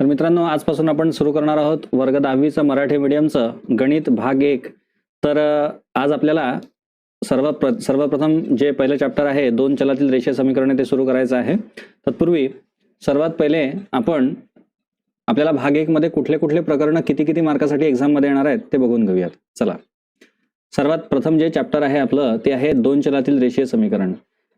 तर मित्रांनो आजपासून आपण सुरू करणार आहोत वर्ग दहावीचं मराठी मीडियमचं गणित भाग एक. तर आज आपल्याला सर्व प्र सर्वप्रथम जे पहिलं चॅप्टर आहे दोन चलातील रेषीय समीकरणे ते सुरू करायचं आहे. तत्पूर्वी सर्वात पहिले आपण आपल्याला भाग एक मध्ये कुठले कुठले प्रकरणं किती किती मार्कासाठी एक्झाममध्ये येणार आहेत ते बघून घेऊयात. चला. सर्वात प्रथम जे चॅप्टर आहे आपलं ते आहे दोन चलातील रेषीय समीकरण.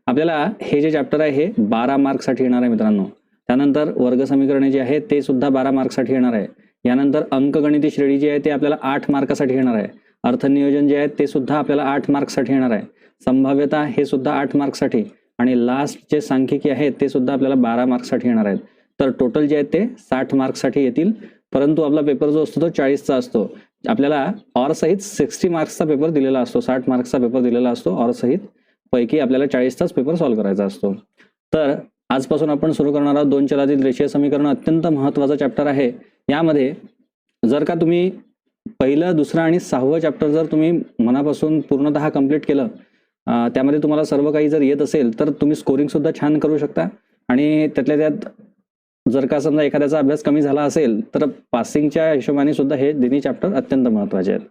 आपल्याला हे जे चॅप्टर आहे हे बारा मार्कसाठी येणार आहे मित्रांनो. त्यानंतर वर्ग समीकरणे जे आहेत ते सुद्धा बारा मार्कसाठी येणार आहे. यानंतर अंकगणिती श्रेणी जी आहे ते आपल्याला आठ मार्कासाठी येणार आहे. अर्थनियोजन जे आहे ते सुद्धा आपल्याला आठ मार्कसाठी येणार आहे. संभाव्यता हे सुद्धा आठ मार्कसाठी आणि लास्ट जे सांख्यिकी आहेत ते सुद्धा आपल्याला बारा मार्क्ससाठी येणार आहेत. तर टोटल जे आहेत ते साठ मार्क्ससाठी येतील. परंतु आपला पेपर जो असतो तो चाळीसचा असतो. आपल्याला ऑर सहित सिक्स्टी मार्क्सचा पेपर दिलेला असतो. साठ मार्क्सचा पेपर दिलेला असतो. ऑर सहित पैकी आपल्याला चाळीसचाच पेपर सॉल्व्ह करायचा असतो. तर आजपासून आपण सुरू करणार आहोत दोन चलातील रेषीय समीकरण. अत्यंत महत्त्वाचा चॅप्टर आहे. यामध्ये जर का तुम्ही पहिलं दुसरं आणि सहावं चॅप्टर जर तुम्ही मनापासून पूर्णतः कंप्लीट केलं त्यामध्ये तुम्हाला सर्व काही जर येत असेल तर तुम्ही स्कोरिंग सुद्धा छान करू शकता. आणि त्यातल्या त्यात जर का समजा एखाद्याचा अभ्यास कमी झाला असेल तर पासिंगच्या हिशोबाने सुद्धा हे दोन्ही चॅप्टर अत्यंत महत्त्वाचे आहेत.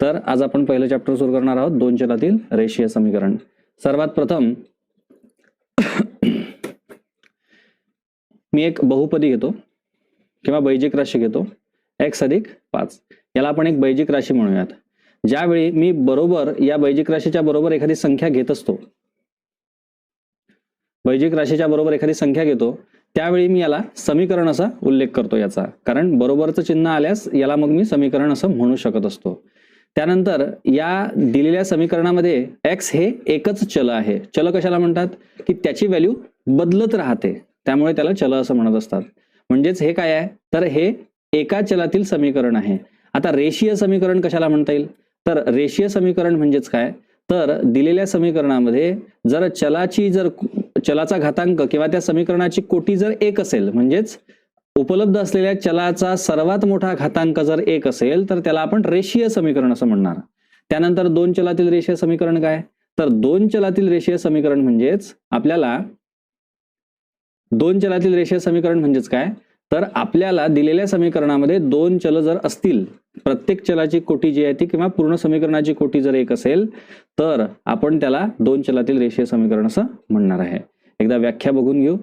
तर आज आपण पहिलं चॅप्टर सुरू करणार आहोत दोन चलातील रेषीय समीकरण. सर्वात प्रथम मी एक बहुपदी घेतो किंवा बैजिक राशी घेतो. एक्स अधिक पाच. याला आपण एक बैजिक राशी म्हणूयात. ज्यावेळी मी बरोबर या बैजिक राशीच्या बरोबर एखादी संख्या घेत असतो बैजिक राशीच्या बरोबर एखादी संख्या घेतो त्यावेळी मी याला समीकरण असा उल्लेख करतो याचा. कारण बरोबरचं चिन्ह आल्यास याला मग मी समीकरण असं म्हणू शकत असतो. त्यानंतर या दिलेल्या समीकरणामध्ये एक्स हे एकच चल आहे. चल कशाला म्हणतात? की त्याची व्हॅल्यू बदलत राहते. त्यामुळे त्याला चल असं म्हणत असतात. म्हणजेच हे काय आहे? तर हे एका चलातील समीकरण आहे. आता रेषीय समीकरण कशाला म्हणता येईल? तर रेषीय समीकरण म्हणजेच काय? तर दिलेल्या समीकरणामध्ये जर चलाची जर चलाचा घातांक किंवा त्या समीकरणाची कोटी जर एक असेल म्हणजेच उपलब्ध असलेल्या चलाचा सर्वात मोठा घातांक जर एक असेल तर त्याला आपण रेषीय समीकरण असं म्हणणार. त्यानंतर दोन चलातील रेषीय समीकरण काय? तर दोन चलातील रेषीय समीकरण म्हणजेच आपल्याला दोन चलातील रेषीय समीकरण म्हणजेच काय? तर आपल्याला दिलेल्या समीकरणामध्ये दोन चल जर असतील प्रत्येक चलाची कोटी जी आहे ती किंवा पूर्ण समीकरणाची कोटी जर एक असेल तर आपण त्याला दोन चलातील रेषीय समीकरण असं म्हणणार आहे. एकदा व्याख्या बघून घेऊ.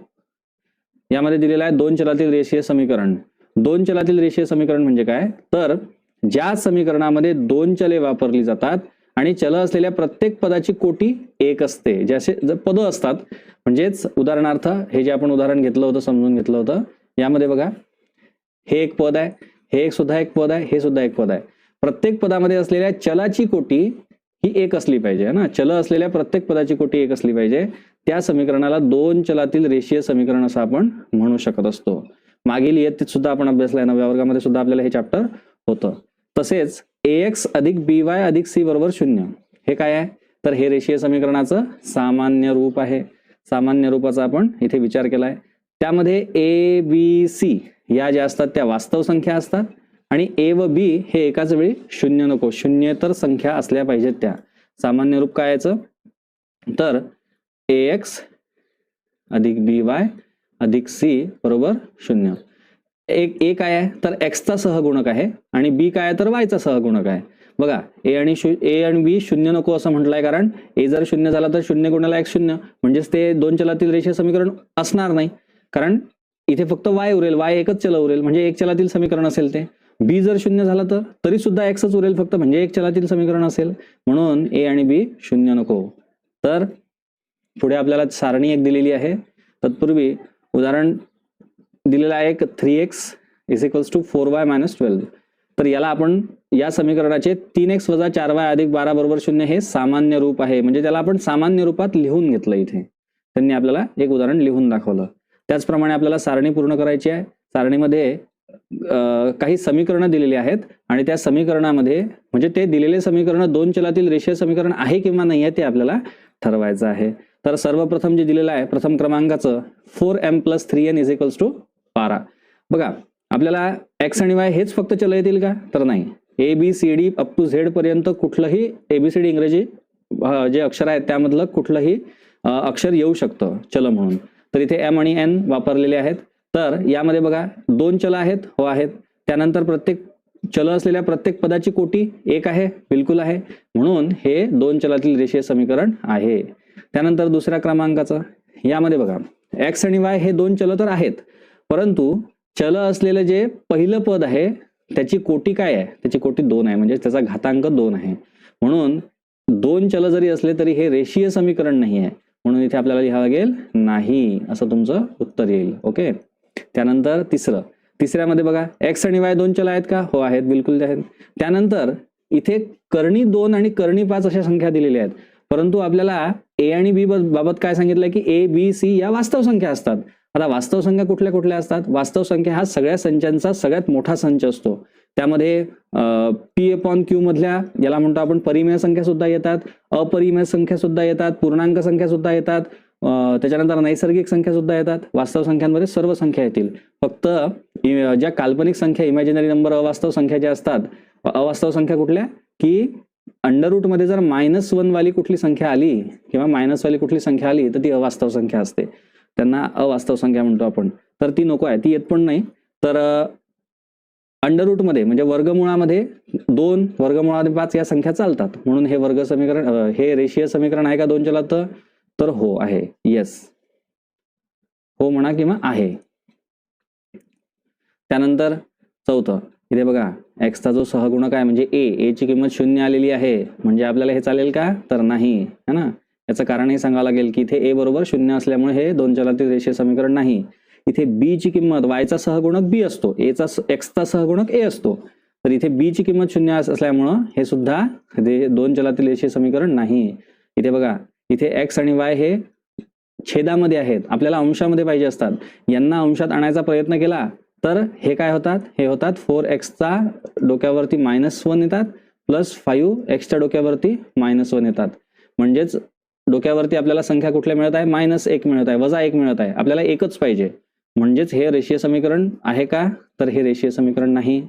यामध्ये दिलेलं आहे दोन चलातील रेषीय समीकरण. दोन चलातील रेषीय समीकरण म्हणजे काय? तर ज्या समीकरणामध्ये दोन चले वापरली जातात आणि चल असलेल्या प्रत्येक पदाची कोटी एक असते. जे असे पद असतात म्हणजेच उदाहरणार्थ हे जे आपण उदाहरण घेतलं होतं समजून घेतलं होतं यामध्ये बघा हे एक पद आहे हे एक सुद्धा एक पद आहे हे सुद्धा एक पद आहे. प्रत्येक पदामध्ये असलेल्या चलाची कोटी ही एक असली पाहिजे ना? चल असलेल्या प्रत्येक पदाची कोटी एक असली पाहिजे. त्या समीकरणाला दोन चलातील रेषीय समीकरण असं आपण म्हणू शकत असतो. मागील इयत्तेत सुद्धा आपण अभ्यासला नव्या वर्गामध्ये सुद्धा आपल्याला हे चॅप्टर होतं. तसेच ए एक्स अधिक बी वाय अधिक सी बरोबर शून्य. हे काय आहे? तर हे रेषीय समीकरणाचं सामान्य रूप आहे. सामान्य रूपाचा आपण इथे विचार केलाय. त्यामध्ये ए बी सी या ज्या असतात त्या वास्तव संख्या असतात आणि ए व बी हे एकाच वेळी शून्य नको. शून्येतर संख्या असल्या पाहिजेत त्या. सामान्य रूप काय याचं? तर ए एक्स अधिक बी वाय अधिक सी बरोबर शून्य. एक ए काय आहे? तर एक्सचा सहगुणक आहे आणि बी काय आहे? तर वायचा सहगुणक आहे. बघा ए आणि ए आणि बी शून्य नको असं म्हटलंय कारण ए जर शून्य झाला तर शून्य गुणाला एक शून्य. म्हणजेच ते दोन चलातील रेषीय समीकरण असणार नाही. कारण इथे फक्त वाय उरेल. वाय एकच चल उरेल. म्हणजे एक चलातील समीकरण असेल ते. बी जर शून्य झालं तर तरी सुद्धा एक्सच उरेल फक्त. म्हणजे एक चलातील समीकरण असेल. म्हणून ए आणि बी शून्य नको. तर पुढे आपल्याला सारणी एक दिलेली आहे. तत्पूर्वी उदाहरण दिलेला आहे एक three X is equals to four Y minus twelve तर याला आपण या समीकरणाचे तीन एक्स वजा चार वाय अधिक बारा बरोबर शून्य हे सामान्य रूप आहे. म्हणजे त्याला आपण सामान्य रूपात लिहून घेतलं इथे. त्यांनी आपल्याला एक उदाहरण लिहून दाखवलं. त्याचप्रमाणे आपल्याला सारणी पूर्ण करायची आहे. सारणीमध्ये काही समीकरणं दिलेली आहेत आणि त्या समीकरणामध्ये म्हणजे ते दिलेले समीकरण दोन चलातील रेषीय समीकरण आहे किंवा नाही आहे ते आपल्याला ठरवायचं आहे. तर सर्वप्रथम जे दिलेलं आहे प्रथम क्रमांकाचं four M plus three N is equals to बारा. बघा आपल्याला एक्स आणि वाय हेच फक्त चल येतील का? तर नाही. A B C D up to Z पर्यंत कुठलंही एबीसीडी इंग्रजी जे अक्षर आहेत त्यामधलं कुठलंही अक्षर येऊ शकतं चल म्हणून. तर इथे एम आणि एन वापरलेले आहेत. तर यामध्ये बघा दोन चल आहेत हो आहेत. त्यानंतर प्रत्येक चल असलेल्या प्रत्येक पदाची कोटी एक आहे बिलकुल आहे. म्हणून हे दोन चलातील रेषीय समीकरण आहे. त्यानंतर दुसऱ्या क्रमांकाचं. यामध्ये बघा एक्स आणि वाय हे दोन चल तर आहेत. परंतु चल असलेलं जे पहिलं पद आहे त्याची कोटी काय आहे? त्याची कोटी दोन आहे. म्हणजे त्याचा घातांक दोन आहे. म्हणून दोन चल जरी असले तरी हे रेषीय समीकरण नाही आहे. म्हणून इथे आपल्याला लिहावं लागेल नाही. असं तुमचं उत्तर येईल. ओके? त्यानंतर तिसरं. तिसऱ्यामध्ये बघा एक्स आणि वाय दोन चल आहेत का? हो आहेत. बिलकुल आहेत. त्यानंतर इथे कर्णी दोन आणि कर्णी पाच अशा संख्या दिलेल्या आहेत. परंतु आपल्याला ए आणि बी बाबत काय सांगितलं की ए बी सी या वास्तव संख्या असतात. आता वास्तव संख्या कुठल्या कुठल्या असतात? वास्तव संख्या हा सगळ्या संचांचा सगळ्यात मोठा संच असतो. त्यामध्ये पी अपॉन क्यू मधल्या याला म्हणतो आपण परिमेय संख्या सुद्धा येतात अपरिमेय संख्या सुद्धा येतात पूर्णांक संख्या सुद्धा येतात त्याच्यानंतर नैसर्गिक संख्या सुद्धा येतात वास्तव संख्यांमध्ये सर्व संख्या येतील. फक्त ज्या काल्पनिक संख्या इमॅजिनरी नंबर अवास्तव संख्या ज्या असतात अवास्तव संख्या कुठल्या? की अंडररूटमध्ये जर मायनस वन वाली कुठली संख्या आली किंवा मायनस वाली कुठली संख्या आली तर ती अवास्तव संख्या असते. त्यांना अवास्तव संख्या म्हणतो आपण. तर ती नको आहे. ती येत पण नाही. तर अंडररूटमध्ये म्हणजे वर्गमुळामध्ये दोन वर्गमुळामध्ये पाच या संख्या चालतात. म्हणून हे वर्ग समीकरण हे रेषीय समीकरण आहे का दोन चलात तर हो आहे. येस हो म्हणा किंवा आहे. त्यानंतर चौथं. इथे बघा. एक्सचा जो सहगुणक आहे म्हणजे ए ए ची किंमत शून्य आलेली आहे. म्हणजे आपल्याला हे चालेल का? तर नाही. है ना? याचं कारणही सांगावं लागेल की इथे ए बरोबर शून्य असल्यामुळे हे दोन चलातील रेषीय समीकरण नाही. इथे बी ची किंमत वायचा सहगुणक बी असतो. एचा एक्सचा सहगुणक ए असतो. तर इथे बी ची किंमत शून्य असल्यामुळं हे सुद्धा दोन चलातील रेषीय समीकरण नाही. इथे बघा इथे एक्स आणि वाय हे छेदामध्ये आहेत. आपल्याला अंशामध्ये पाहिजे असतात. यांना अंशात आणायचा प्रयत्न केला तर हे काय होतात? हे होतात फोर एक्सचा डोक्यावरती मायनस वन येतात प्लस फाईव्ह एक्सच्या डोक्यावरती मायनस वन येतात. म्हणजेच डोक्यावरती आपल्याला संख्या कुठल्या मिळत आहे? मायनस एक मिळत आहे वजा एक मिळत आहे. आपल्याला एकच पाहिजे. म्हणजेच हे रेषीय समीकरण आहे का? तर हे रेषीय समीकरण नाही.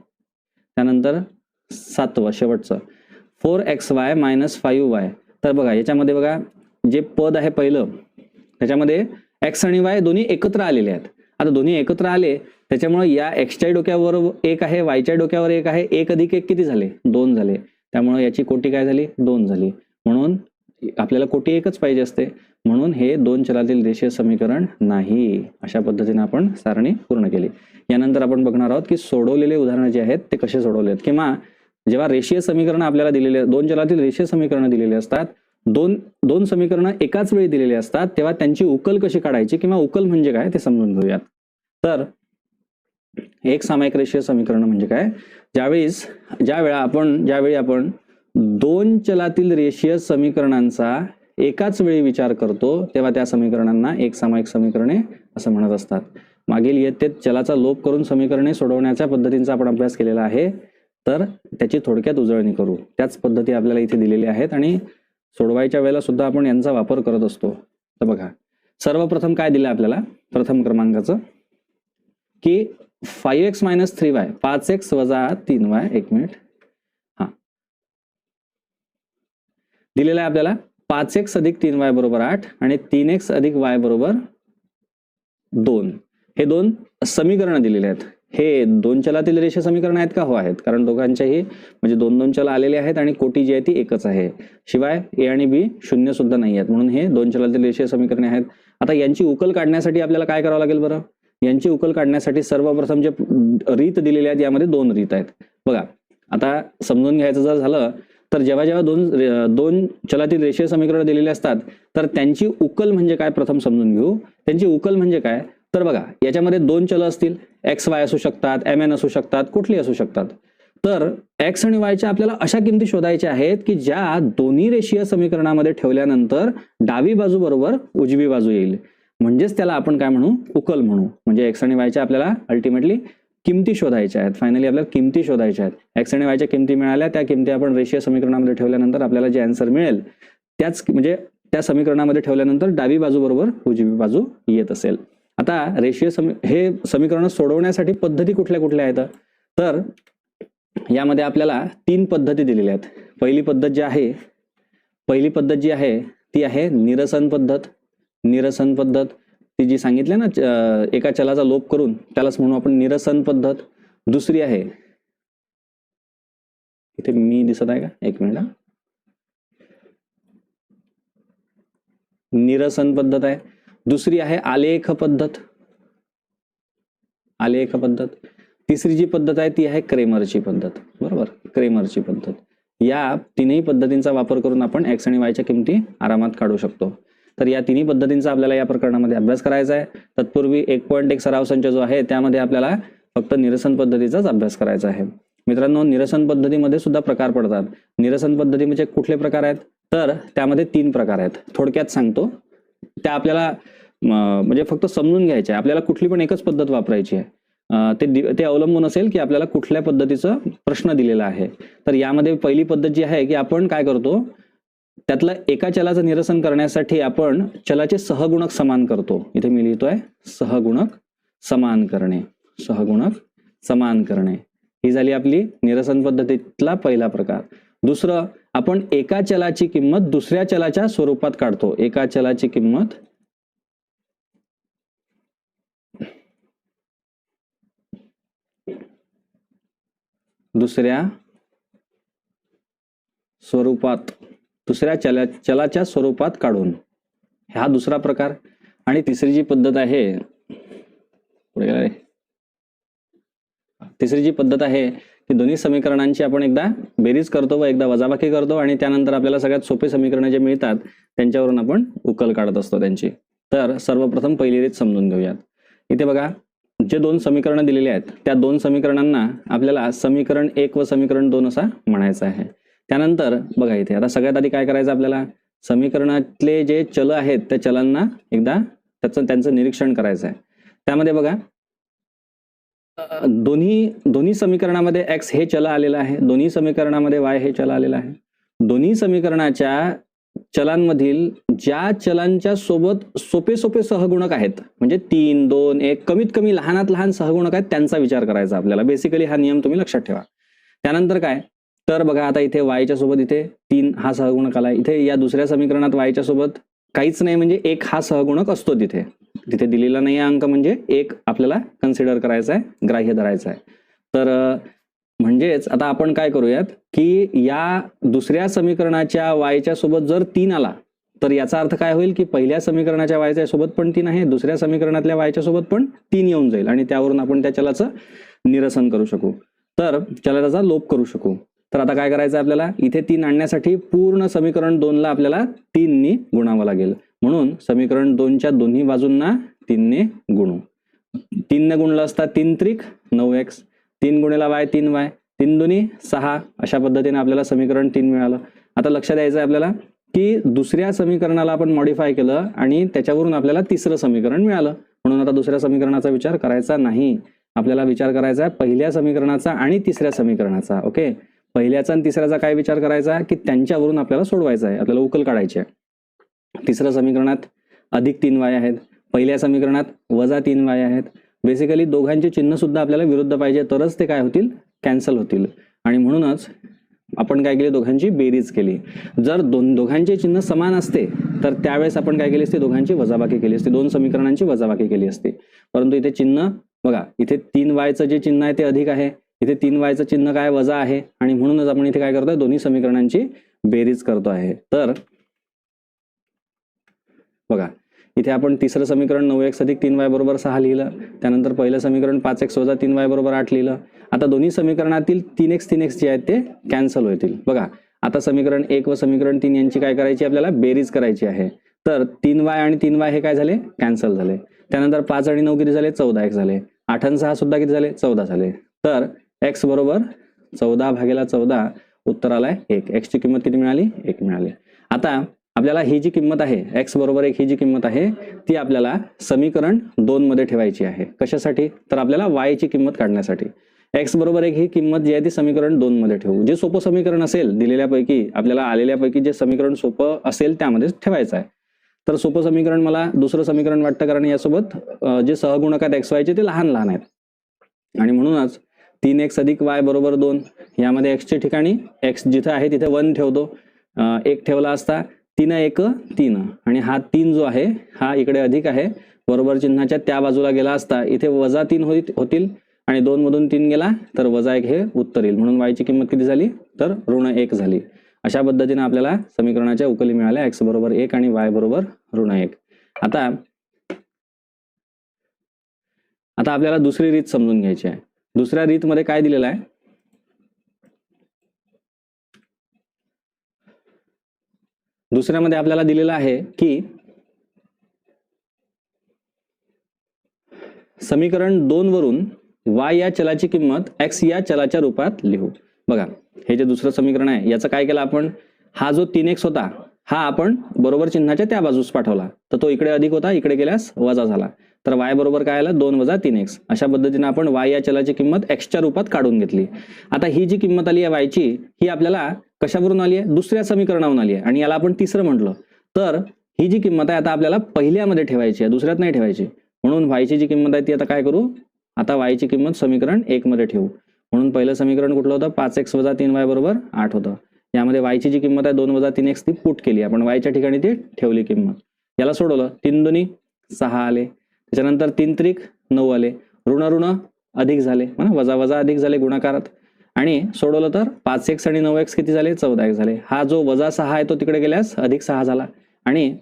त्यानंतर सातवं शेवटचं. Four X Y minus five Y तर बघा याच्यामध्ये बघा जे पद आहे पहिलं त्याच्यामध्ये एक्स आणि वाय दोन्ही एकत्र आलेले आहेत. आता दोन्ही एकत्र आले त्याच्यामुळे या एक्सच्या डोक्यावर एक आहे वायच्या डोक्यावर एक आहे. एक अधिक एक किती झाले? दोन झाले. त्यामुळे याची कोटी काय झाली? दोन झाली. म्हणून आपल्याला कोटी एकच पाहिजे असते. म्हणून हे दोन चलातील रेषीय समीकरण नाही. अशा पद्धतीने आपण सारणी पूर्ण केली. यानंतर आपण बघणार आहोत की सोडवलेले उदाहरणं जे आहेत ते कसे सोडवले आहेत? किंवा जेव्हा रेषीय समीकरण आपल्याला दिलेले दोन चलातील रेषीय समीकरणं दिलेली असतात दोन दोन समीकरणं एकाच वेळी दिलेली असतात तेव्हा त्यांची उकल कशी काढायची किंवा उकल म्हणजे काय ते समजून घेऊयात. तर एक सामायिक रेषीय समीकरण म्हणजे काय? ज्यावेळेस ज्या वेळा आपण ज्यावेळी आपण दोन चलातील रेषीय समीकरणांचा एकाच वेळी विचार करतो तेव्हा त्या समीकरणांना एक सामायिक समीकरणे असं म्हणत असतात. मागील इयत्तेत चलाचा लोप करून समीकरणे सोडवण्याच्या पद्धतींचा आपण अभ्यास केलेला आहे. तर त्याची थोडक्यात उजळणी करू. त्याच पद्धती आपल्याला इथे दिलेल्या आहेत आणि सोडवायच्या वेळेला सुद्धा आपण यांचा वापर करत असतो. तर बघा सर्वप्रथम काय दिलं आपल्याला? प्रथम क्रमांकाचं. की five X minus three Y पाच एक्स वजा तीन वाय एक मिनिट हा दिलेलं आहे आपल्याला पाच एक्स अधिक तीन वाय बरोबर आठ आणि तीन एक्स अधिक वाय बरोबर दोन. हे दोन समीकरणं दिलेले आहेत. हे दोन चलातील रेषे समीकरण आहेत का? हो आहेत. कारण दोघांच्याही म्हणजे दोन दोन चला आलेले आहेत आणि कोटी जी आहे ती एकच आहे. शिवाय ए आणि बी शून्य सुद्धा नाही आहेत. म्हणून हे दोन चलातील रेषे समीकरणे आहेत. आता यांची उकल काढण्यासाठी आपल्याला काय करावं लागेल बरं? यांची उकल काढण्यासाठी सर्वप्रथम जे रीत दिलेली आहेत यामध्ये दोन रीत आहेत. बघा आता समजून घ्यायचं जर झालं तर जेव्हा जेव्हा दोन दोन चलातील रेषीय समीकरण दिलेले असतात तर त्यांची उकल म्हणजे काय प्रथम समजून घेऊ. त्यांची उकल म्हणजे काय? तर बघा याच्यामध्ये दोन चल असतील. एक्स वाय असू शकतात एम एन असू शकतात कुठली असू शकतात. तर एक्स आणि वायच्या आपल्याला अशा किमती शोधायच्या आहेत की ज्या दोन्ही रेषीय समीकरणामध्ये ठेवल्यानंतर डावी बाजू बरोबर उजवी बाजू येईल. म्हणजेच त्याला आपण काय म्हणू? उकल म्हणू. म्हणजे एक्स आणि वायच्या आपल्याला अल्टिमेटली किमती शोधायच्या आहेत. फायनली आपल्याला किमती शोधायच्या आहेत. एक्स आणि वायच्या किमती मिळाल्या त्या किमती आपण रेषीय समीकरणामध्ये ठेवल्यानंतर आपल्याला जे अँसर मिळेल त्याच म्हणजे त्या समीकरणामध्ये ठेवल्यानंतर डावी बाजू बरोबर उजवी बाजू येत असेल. आता रेषीय समी हे समीकरण सोडवण्यासाठी पद्धती कुठल्या कुठल्या आहेत? तर यामध्ये आपल्याला तीन पद्धती दिलेल्या आहेत. पहिली पद्धत जी आहे पहिली पद्धत जी आहे ती आहे निरसन पद्धत. निरसन पद्धत. ती जी सांगितली ना एका चलाचा लोप करून त्यालाच म्हणू आपण निरसन पद्धत. दुसरी आहे. इथे मी दिसत आहे का? एक मिनिट निरसन पद्धत आहे. दुसरी आहे आलेख पद्धत. आलेख पद्धत. तिसरी जी पद्धत आहे ती आहे क्रेमरची पद्धत. बरोबर? क्रेमरची पद्धत. या तीनही पद्धतींचा वापर करून आपण एक्स आणि वायच्या किमती आरामात काढू शकतो. तर या तिन्ही पद्धतींचा आपल्याला या प्रकरणामध्ये अभ्यास करायचा आहे. तत्पूर्वी एक पॉईंट एक सराव संच जो आहे त्यामध्ये आपल्याला फक्त निरसन पद्धतीचाच अभ्यास करायचा आहे. मित्रांनो निरसन पद्धतीमध्ये सुद्धा प्रकार पडतात. निरसन पद्धती म्हणजे कुठले प्रकार आहेत? तर त्यामध्ये तीन प्रकार आहेत. थोडक्यात सांगतो. त्या आपल्याला म्हणजे फक्त समजून घ्यायचे. आहे आपल्याला कुठली पण एकच पद्धत वापरायची आहे. ते ते अवलंबून असेल की आपल्याला कुठल्या पद्धतीचा प्रश्न दिलेला आहे. तर यामध्ये पहिली पद्धत जी आहे की आपण काय करतो? त्यातलं एका चलाचं निरसन करण्यासाठी आपण चलाचे सहगुणक समान करतो. इथे मी लिहितोय सहगुणक समान करणे. सहगुणक समान करणे. ही झाली आपली निरसन पद्धतीतला पहिला प्रकार. दुसरं आपण एका चलाची किंमत दुसऱ्या चलाच्या स्वरूपात काढतो. एका चलाची किंमत दुसऱ्या स्वरूपात दुसऱ्या चला चलाच्या स्वरूपात काढून. हा दुसरा प्रकार. आणि तिसरी जी पद्धत आहे पुढे तिसरी जी पद्धत आहे की दोन्ही समीकरणांची आपण एकदा बेरीज करतो व एकदा वजाबाकी करतो आणि त्यानंतर आपल्याला सगळ्यात सोपे समीकरण जे मिळतात त्यांच्यावरून आपण उकल काढत असतो त्यांची. तर सर्वप्रथम पहिली रीत समजून घेऊयात. इथे बघा जे दोन समीकरणं दिलेली आहेत त्या दोन समीकरणांना आपल्याला समीकरण एक व समीकरण दोन असा म्हणायचं आहे. त्यानंतर बघा इथे आता सगळ्यात आधी काय करायचं आपल्याला? समीकरणातले जे चल आहेत त्या चलांना एकदा त्याचं त्यांचं निरीक्षण करायचं आहे. त्यामध्ये बघा दोन्ही दोन्ही समीकरणामध्ये एक्स हे चल आलेलं आहे दोन्ही समीकरणामध्ये वाय हे चल आलेलं आहे. दोन्ही समीकरणाच्या चलांमधील ज्या चलांच्या सोबत सोपे सोपे सहगुणक आहेत म्हणजे तीन दोन एक कमीत कमी लहानात लहान सहगुणक आहेत त्यांचा विचार करायचा आपल्याला. बेसिकली हा नियम तुम्ही लक्षात ठेवा. त्यानंतर काय? तर बघा आता इथे वायच्या सोबत इथे तीन हा सहगुणक आला इथे या दुसऱ्या समीकरणात वायच्या सोबत काहीच नाही म्हणजे एक हा सहगुणक असतो तिथे. तिथे दिलेला नाही अंक म्हणजे एक आपल्याला कन्सिडर करायचा आहे ग्राह्य धरायचा आहे तर म्हणजेच आता आपण काय करूयात की या दुसऱ्या समीकरणाच्या वायच्या सोबत जर तीन आला तर याचा अर्थ काय होईल की पहिल्या समीकरणाच्या वायच्या सोबत पण तीन आहे दुसऱ्या समीकरणातल्या वायच्या सोबत पण तीन येऊन जाईल. आणि त्यावरून आपण त्या चलाचं निरसन करू शकू. तर चलाचा लोप करू शकू. तर आता काय करायचं आपल्याला? इथे तीन आणण्यासाठी पूर्ण समीकरण दोनला आपल्याला तीननी गुणावं लागेल. म्हणून समीकरण दोनच्या दोन्ही बाजूंना तीनने गुणू. तीनने गुणलं असता तीन त्रिक नऊ एक्स तीन गुणेला वाय तीन वाय तीन दोन्ही सहा. अशा पद्धतीने आपल्याला समीकरण तीन मिळालं. आता लक्षात द्यायचं आहे आपल्याला की दुसऱ्या समीकरणाला आपण मॉडिफाय केलं आणि त्याच्यावरून आपल्याला तिसरं समीकरण मिळालं. म्हणून आता दुसऱ्या समीकरणाचा विचार करायचा नाही. आपल्याला विचार करायचा आहे पहिल्या समीकरणाचा आणि तिसऱ्या समीकरणाचा. ओके? पहिल्याचा आणि तिसऱ्याचा काय विचार करायचा? की त्यांच्यावरून आपल्याला सोडवायचा आहे. आपल्याला उकल काढायची आहे. तिसऱ्या समीकरणात अधिक तीन वाय आहेत. पहिल्या समीकरणात वजा तीन वाय आहेत. बेसिकली दोघांचे चिन्ह सुद्धा आपल्याला विरुद्ध पाहिजे. तरच ते काय होतील? कॅन्सल होतील. आणि म्हणूनच आपण काय केली? दोघांची बेरीज केली. जर दोन दोघांचे चिन्ह समान असते तर त्यावेळेस आपण काय केली असते? दोघांची वजाबाकी केली असते. दोन समीकरणांची वजाबाकी केली असते. परंतु इथे चिन्ह बघा इथे तीन वायचं जे चिन्ह आहे ते अधिक आहे. इथे तीन वायचं चिन्ह काय वजा आहे? आणि म्हणूनच आपण इथे काय करतोय? दोन्ही समीकरणांची बेरीज करतो आहे. तर बघा इथे आपण तिसरं समीकरण नऊ एक्स अधिक तीन वाय बरोबर सहा लिहिलं. त्यानंतर पहिलं समीकरण पाच एक्स वजा तीन वाय बरोबर आठ लिहिलं. आता दोन्ही समीकरणातील तीन एक्स तीन एक्स जे आहेत ते कॅन्सल होतील. बघा आता समीकरण एक व समीकरण तीन यांची काय करायची आपल्याला? बेरीज करायची आहे. तर तीन वाय आणि तीन वाय हे काय झाले? कॅन्सल झाले. त्यानंतर पाच आणि नऊ किती झाले? चौदा एक झाले. आठ आणि सहा सुद्धा किती झाले? चौदा झाले. तर एक्स बरोबर चौदा भागेला चौदा उत्तर आलाय एक. एक्सची किंमत किती मिळाली? एक मिळाली. आता आपल्याला ही जी किंमत आहे एक्स बरोबर एक ही जी किंमत आहे ती आपल्याला समीकरण दोन मध्ये ठेवायची आहे. कशासाठी? तर आपल्याला वायची ची किंमत काढण्यासाठी. एक्स बरोबर एक ही किंमत जी आहे ती समीकरण दोन मध्ये ठेवू. जे सोपं समीकरण असेल दिलेल्यापैकी आपल्याला आलेल्यापैकी जे समीकरण सोपं असेल त्यामध्ये ठेवायचं आहे. तर सोपं समीकरण मला दुसरं समीकरण वाटतं कारण यासोबत जे सहगुणक आहेत एक्स वायचे ते लहान लहान आहेत. आणि म्हणूनच तीन एक्स अधिक वाय बरोबर दोन. यामध्ये एक्सच्या ठिकाणी एक्स जिथं आहे तिथे वन ठेवतो. एक ठेवला असता तीन एक तीन. आणि हा तीन जो आहे हा इकडे अधिक आहे. बरोबर चिन्हाच्या त्या बाजूला गेला असता इथे वजा तीन होई- होतील. आणि दोन मधून तीन गेला तर वजा एक हे उत्तर येईल. म्हणून वायची किंमत किती झाली? तर ऋण एक झाली. अशा पद्धतीने आपल्याला समीकरणाच्या उकली मिळाल्या. एक्स बरोबर एक आणि वाय बरोबर ऋण एक. आता आता आपल्याला दुसरी रीत समजून घ्यायची आहे. दुसऱ्या रीतमध्ये काय दिलेलं आहे? दुसऱ्यामध्ये आपल्याला दिलेलं आहे की समीकरण दोन वरून वाय या चलाची किंमत एक्स या चलाच्या रूपात लिहू. बघा हे जे दुसरं समीकरण आहे याचं काय केलं आपण? हा जो तीन एक्स होता हा आपण बरोबर चिन्हाच्या त्या बाजूस पाठवला. तर तो इकडे अधिक होता इकडे गेल्यास वजा झाला. तर वाय बरोबर काय आलं? दोन वजा तीन एक्स अशा पद्धतीने आपण वाय या चलाची किंमत एक्सच्या रूपात काढून घेतली. आता ही जी किंमत आली आहे वायची ही आपल्याला कशावरून आली आहे? दुसऱ्या समीकरणावरून आली आहे. आणि याला आपण तिसरं म्हटलं. तर ही जी किंमत आहे आता आपल्याला पहिल्यामध्ये ठेवायची आहे दुसऱ्यात नाही ठेवायची. म्हणून वायची जी किंमत आहे ती आता काय करू? आता वायची किंमत समीकरण एक मध्ये ठेवू. म्हणून पहिलं समीकरण कुठलं होतं? पाच एक्स वजा तीन वाय बरोबर आठ होतं. यामध्ये वायची जी किंमत आहे दोन वजा तीन एक्स ती पुट केली. आपण वायच्या ठिकाणी ती ठेवली किंमत. याला सोडवलं. तीन दोन्ही सहा आले. त्याच्यानंतर तीन त्रिक नऊ आले. ऋण ऋण अधिक झाले. म्हणा वजा वजा अधिक झाले गुणाकारात. आणि सोडवलं तर पाच एक्स आणि नऊ एक्स किती झाले? चौदा एक्स झाले. हा जो वजा सहा आहे तो तिकडे गेल्यास अधिक सहा झाला. आणि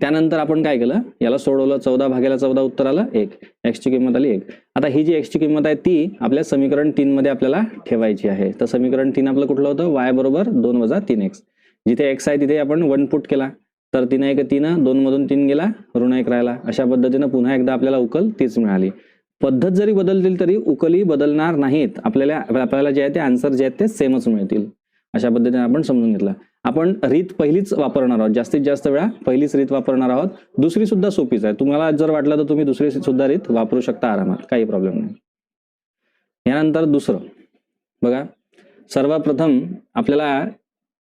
त्यानंतर आपण काय केलं? याला सोडवलं. चौदा भागेला चौदा उत्तर आलं. एक. एक्सची किंमत आली एक. आता ही जी एक्सची किंमत आहे ती आपल्या समीकरण तीन मध्ये आपल्याला ठेवायची आहे. तर समीकरण तीन आपलं कुठलं होतं? वाय बरोबर दोन वजा तीन एक्स जिथे एक्स आहे तिथे आपण वन पुट केला. तर तीन एक तीन दोन मधून तीन गेला ऋण एक राहिला. अशा पद्धतीनं पुन्हा एकदा आपल्याला उकल तीच मिळाली. पद्धत जरी बदलतील तरी उकली बदलणार नाहीत. आपल्याला आपल्याला जे आहे ते आन्सर जे आहेत ते सेमच मिळतील. अशा पद्धतीने आपण समजून घेतलं. आपण रीत पहिलीच वापरणार आहोत. जास्तीत जास्त वेळा पहिलीच रीत वापरणार आहोत. दुसरी सुद्धा सोपीच आहे. तुम्हाला जर वाटलं तर तुम्ही दुसरी सुद्धा रीत वापरू शकता आरामात. काही प्रॉब्लेम नाही. यानंतर दुसरं. बघा. सर्वप्रथम आपल्याला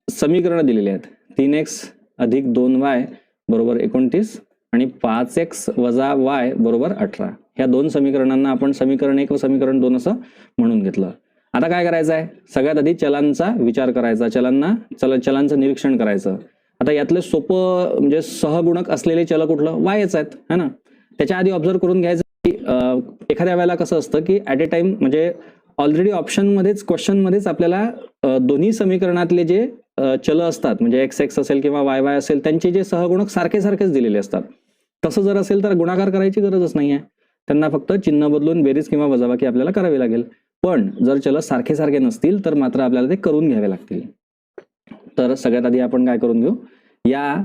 समीकरणं दिलेली आहेत. तीन एक्स अधिक दोन वाय बरोबर एकोणतीस आणि पाच एक्स वजा वाय बरोबर अठरा. ह्या दोन समीकरणांना आपण समीकरण एक व समीकरण दोन असं म्हणून घेतलं. आता काय करायचं आहे सगळ्यात आधी चलांचा विचार करायचा. चलांना चल चलांचं निरीक्षण करायचं. आता यातलं सोपं म्हणजे सहगुणक असलेले चल कुठलं? वायच आहेत है ना? त्याच्या आधी ऑब्झर्व करून घ्यायचं की एखाद्या वेळेला कसं असतं की ॲट ए टाइम म्हणजे ऑलरेडी ऑप्शनमध्येच क्वेश्चनमध्येच आपल्याला दोन्ही समीकरणातले जे चल असतात. म्हणजे एक्स एक्स असेल किंवा वाय वाय असेल त्यांचे जे सहगुणक सारखे सारखेच दिलेले असतात. तसं जर असेल तर गुणाकार करायची गरजच नाही आहे त्यांना फक्त चिन्ह बदलून बेरीज किंवा वजाबाकी आपल्याला करावी लागेल. पण जर चल सारखे सारखे नसतील तर मात्र आपल्याला ते करून घ्यावे लागतील. तर सगळ्यात आधी आपण काय करून घेऊ? या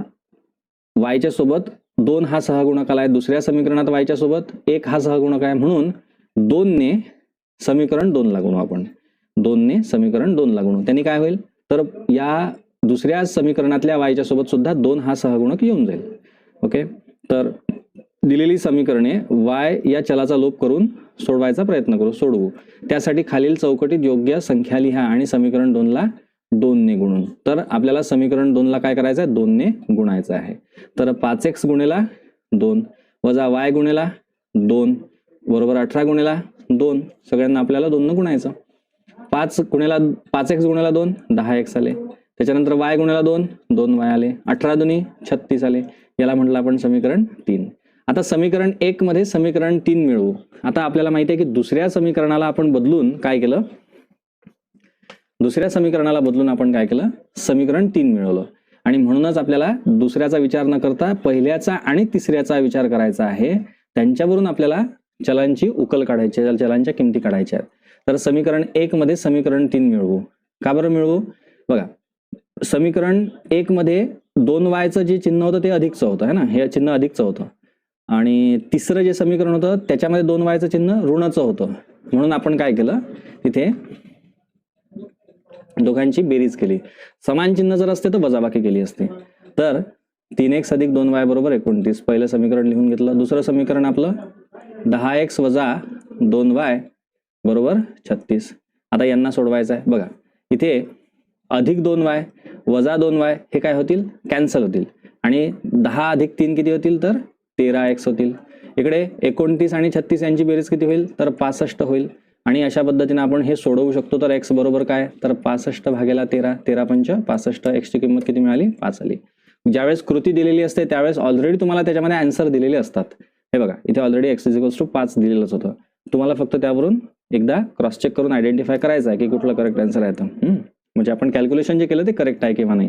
वायच्या सोबत दोन हा सहगुणक आला आहे दुसऱ्या समीकरणात वायच्या सोबत एक हा सहगुणक आहे म्हणून दोनने समीकरण दोन लागणू आपण. दोनने समीकरण दोन लागणू त्यांनी काय होईल? तर या दुसऱ्या समीकरणातल्या वायच्या सोबत सुद्धा दोन हा सहगुणक येऊन जाईल. ओके? तर दिलेली समीकरणे वाय या चलाचा लोप करून सोडवायचा प्रयत्न करू सोडवू. त्यासाठी खालील चौकटीत योग्य संख्या लिहा आणि समीकरण दोनला दोनने गुणून. तर आपल्याला समीकरण दोनला काय करायचं आहे दोनने गुणायचं आहे. तर पाच एक्स गुणेला दोन वजा वाय गुणेला दोन बरोबर अठरा गुणेला दोन सगळ्यांना आपल्याला दोननं गुणायचं. पाच गुण्याला पाच एक्स गुण्याला दोन दहा एक्स आले. त्याच्यानंतर वाय गुण्याला दोन दोन वाय आले. अठरा दोन्ही छत्तीस आले. याला म्हटलं आपण समीकरण तीन. आता समीकरण एक मध्ये समीकरण तीन मिळवू. आता आपल्याला माहिती आहे की दुसऱ्या समीकरणाला आपण बदलून काय केलं? दुसऱ्या समीकरणाला बदलून आपण काय केलं? समीकरण तीन मिळवलं. आणि म्हणूनच आपल्याला दुसऱ्याचा विचार न करता पहिल्याचा आणि तिसऱ्याचा विचार करायचा आहे. त्यांच्यावरून आपल्याला चलांची उकल काढायची चलांच्या किमती काढायच्या आहेत. तर समीकरण एक मध्ये समीकरण तीन मिळवू. का बरं मिळवू? बघा समीकरण एक मध्ये दोन वायचं जे चिन्ह होतं ते अधिकचं होतं है ना? हे चिन्ह अधिकचं होतं. आणि तिसरं जे समीकरण होतं त्याच्यामध्ये दोन वायचं चिन्ह ऋणाचं होतं. म्हणून आपण काय केलं? तिथे दोघांची बेरीज केली. समान चिन्ह जर असते तर वजाबाकी केली असते. तर तीन एक्स अधिक दोन वाय बरोबर एकोणतीस. पहिलं समीकरण लिहून घेतलं. दुसरं समीकरण आपलं दहा एक्स वजा दोन वाय बरोबर? छत्तीस. आता यांना सोडवायचं आहे बघा इथे अधिक दोन वाय वजा दोन वाय हे काय होतील? कॅन्सल होतील. आणि दहा अधिक तीन किती होतील तर? तेरा एक्स होतील. इकडे एकोणतीस आणि छत्तीस यांची बेरीज किती होईल? तर पासष्ट होईल. आणि अशा पद्धतीने आपण हे सोडवू शकतो. तर एक्स बरोबर काय? तर पासष्ट भागेला तेरा. तेरा पंच पासष्ट. एक्सची किंमत किती मिळाली? पाच आली. ज्यावेळेस कृती दिलेली असते त्यावेळेस ऑलरेडी तुम्हाला त्याच्यामध्ये अँसर दिलेले असतात. हे बघा इथे ऑलरेडी एक्स इक्वल्स टू पाच दिलेलंच होतं. तुम्हाला फक्त त्यावरून एकदा क्रॉस चेक करून आयडेंटिफाय करायचं आहे की कुठलं करेक्ट आन्सर आहे तर म्हणजे आपण कॅल्क्युलेशन जे केलं ते करेक्ट आहे किंवा नाही.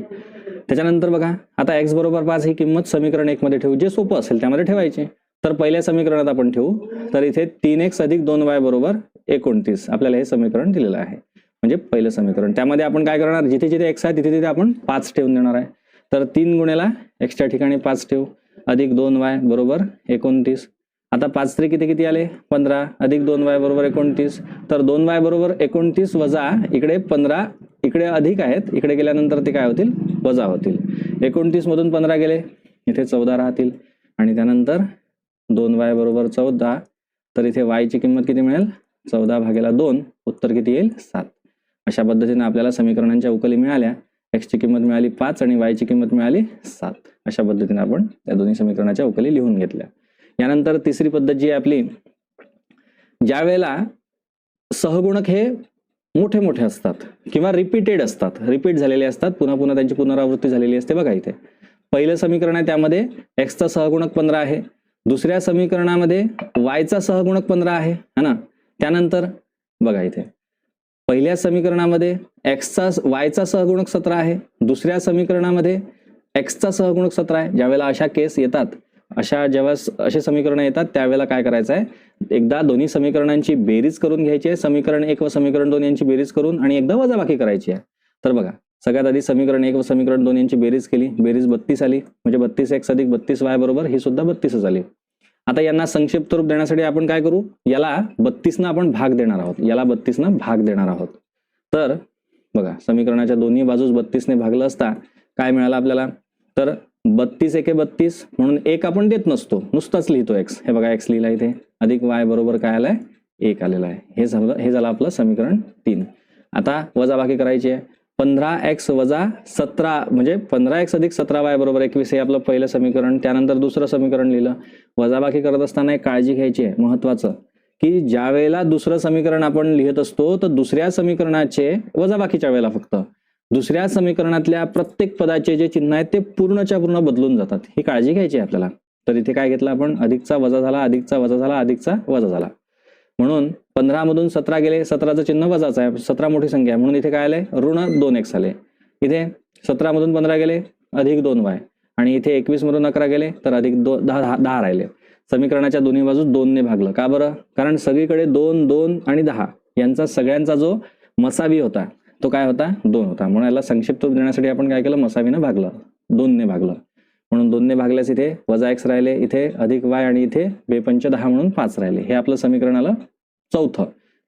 त्याच्यानंतर बघा आता एक्स बरोबर पाच ही किंमत समीकरण एक मध्ये ठेवू जे सोपं असेल त्यामध्ये ठेवायचे. तर पहिल्या समीकरणात आपण ठेवू तर इथे तीन एक्स अधिक दोन वाय बरोबर एकोणतीस. आपल्याला हे समीकरण दिलेलं आहे. म्हणजे पहिलं समीकरण. त्यामध्ये आपण काय करणार? जिथे जिथे एक्स आहे तिथे तिथे आपण पाच ठेवून देणार आहे. तर तीन गुणेला एक्सच्या ठिकाणी पाच ठेवू. अधिक दोन वाय बरोबर एकोणतीस. आता पाच तरी किती किती आले? पंधरा. अधिक दोन वाय बरोबर एकोणतीस. तर दोन वाय बरोबर एकोणतीस वजा इकडे पंधरा. इकडे अधिक आहेत. इकडे गेल्यानंतर ते काय होतील? वजा होतील. एकोणतीसमधून पंधरा गेले. इथे चौदा राहतील. आणि त्यानंतर दोन वाय बरोबर चौदा. तर इथे वायची किंमत किती मिळेल? चौदा भागेला दोन. उत्तर किती येईल? सात. अशा पद्धतीने आपल्याला समीकरणांच्या उकली मिळाल्या. एक्सची किंमत मिळाली पाच आणि वायची किंमत मिळाली सात. अशा पद्धतीने आपण त्या दोन्ही समीकरणाच्या उकली लिहून घेतल्या. यानंतर तिसरी पद्धत जी आहे आपली ज्या वेळेला सहगुणक हे मोठे मोठे असतात किंवा रिपीटेड असतात रिपीट झालेले असतात पुन्हा पुन्हा त्यांची पुनरावृत्ती झालेली असते बघा इथे. पहिलं समीकरण आहे त्यामध्ये एक्सचा सहगुणक पंधरा आहे. दुसऱ्या समीकरणामध्ये वायचा सहगुणक पंधरा आहे है ना? त्यानंतर बघा इथे. पहिल्या समीकरणामध्ये एक्सचा वायचा सहगुणक सतरा आहे. दुसऱ्या समीकरणामध्ये एक्सचा सहगुणक सतरा आहे. ज्यावेळेला अशा केस येतात अशा जेव्हा असे समीकरण येतात त्यावेळेला काय करायचं आहे एकदा दोन्ही समीकरणांची बेरीज करून घ्यायची आहे. समीकरण एक व समीकरण दोन यांची बेरीज करून आणि एकदा वजाबाकी करायची आहे. तर बघा सगळ्यात आधी समीकरण एक व समीकरण दोन यांची बेरीज केली. बेरीज बत्तीस आली. म्हणजे बत्तीस एक्स अधिक बत्तीस वाय बरोबर ही सुद्धा बत्तीसच आली. आता यांना संक्षिप्त रूप देण्यासाठी आपण काय करू? याला बत्तीसनं आपण भाग देणार आहोत. याला बत्तीसनं भाग देणार आहोत. तर बघा समीकरणाच्या दोन्ही बाजूस बत्तीसने भागलं असता काय मिळालं आपल्याला? तर बत्तीस एके बत्तीस म्हणून एक आपण देत नसतो. नुसताच लिहितो एक्स हे बघा एक्स लिहिला इथे. अधिक वाय बरोबर काय आलाय? एक आलेला आहे. हे झालं हे झालं आपलं समीकरण तीन. आता वजाबाकी करायची आहे. पंधरा एक्स वजा सतरा म्हणजे पंधरा एक्स अधिक सतरा वाय बरोबर एकवीस हे आपलं पहिलं समीकरण. त्यानंतर दुसरं समीकरण लिहिलं. वजाबाकी करत असताना एक काळजी घ्यायची आहे महत्वाचं. की ज्या वेळेला दुसरं समीकरण आपण लिहित असतो तर दुसऱ्या समीकरणाचे वजाबाकीच्या वेळेला फक्त. दुसऱ्या समीकरणातल्या प्रत्येक पदाचे जे चिन्ह आहेत ते पूर्णच्या पूर्ण बदलून जातात. ही काळजी घ्यायची आहे आपल्याला. तर इथे काय घेतलं आपण? अधिकचा वजा झाला अधिकचा वजा झाला अधिकचा वजा झाला. म्हणून पंधरा मधून सतरा गेले सतराचं चिन्ह वजाचं आहे. सतरा मोठी संख्या आहे. म्हणून इथे काय आलंय? ऋण दोन एक्स आले इथे सतरा मधून पंधरा गेले अधिक दोन वाय. आणि इथे एकवीस मधून अकरा गेले तर अधिक दो दहा दहा- दहा राहिले. समीकरणाच्या दोन्ही बाजू दोनने भागलं. का बरं? कारण सगळीकडे दोन दोन आणि दहा यांचा सगळ्यांचा जो मसावी होता तो काय होता? दोन होता. म्हणून याला संक्षिप्त देण्यासाठी आपण काय केलं? मसावीनं भागलं. दोनने भागलं. म्हणून दोनने भागल्यास इथे वजा एक्स राहिले इथे अधिक वाय आणि इथे बेपंच दहा म्हणून पाच राहिले. हे आपलं समीकरण आलं चौथं.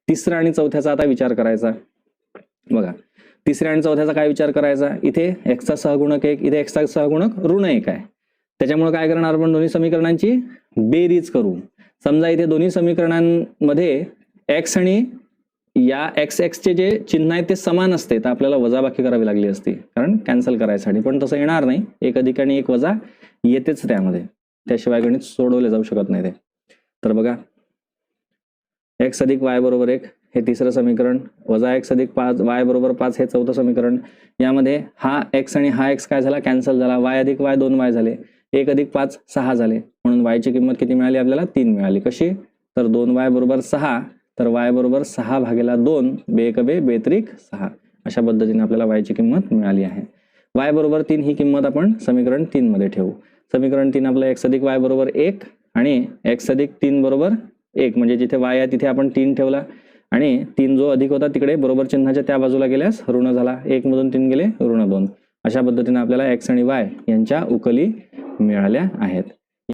तिसरं आणि चौथ्याचा आता विचार करायचा. बघा. तिसऱ्या आणि चौथ्याचा काय विचार करायचा? इथे एक्सचा सहगुणक एक इथे एक्सचा सहगुणक ऋण एक आहे. त्याच्यामुळे काय करणार आपण दोन्ही समीकरणांची बेरीज करू. समजा इथे दोन्ही समीकरणांमध्ये एक्स आणि या एक्स एक्सचे जे चिन्ह आहेत ते समान असते तर आपल्याला वजाबाकी करावी लागली असती. कारण कॅन्सल करायसाठी. पण तसं येणार नाही. एक अधिक आणि एक वजा येतेच त्यामध्ये. त्याशिवाय गणित सोडवले जाऊ शकत नाही ते. तर बघा. एक्स अधिक वाय बरोबर एक हे तिसरं समीकरण. वजा एक्स अधिक पाच वाय बरोबर पाच हे चौथं समीकरण. यामध्ये हा एक्स आणि हा एक्स काय झाला? कॅन्सल झाला. वाय अधिक वाय दोन वाय झाले. एक अधिक पाच सहा झाले. म्हणून वायची किंमत किती मिळाली आपल्याला? तीन मिळाली. कशी? तर दोन वाय बरोबर सहा तर वाय बरोबर सहा भागेला दोन बे बे बेत्रिक सहा. अशा पद्धतीने आपल्याला वायची किंमत मिळाली आहे. वाय बरोबर तीन ही किंमत आपण समीकरण तीन मध्ये ठेवू. समीकरण तीन आपलं एक्स अधिक वाय बरोबर एक आणि एक्स अधिक तीन बरोबर एक. म्हणजे जिथे वाय आहे तिथे आपण तीन ठेवला आणि तीन जो अधिक होता तिकडे बरोबर चिन्हाच्या त्या बाजूला गेल्यास ऋण झाला. एक मधून तीन गेले ऋण दोन. अशा पद्धतीने आपल्याला एक्स आणि वाय यांच्या उकली मिळाल्या आहेत.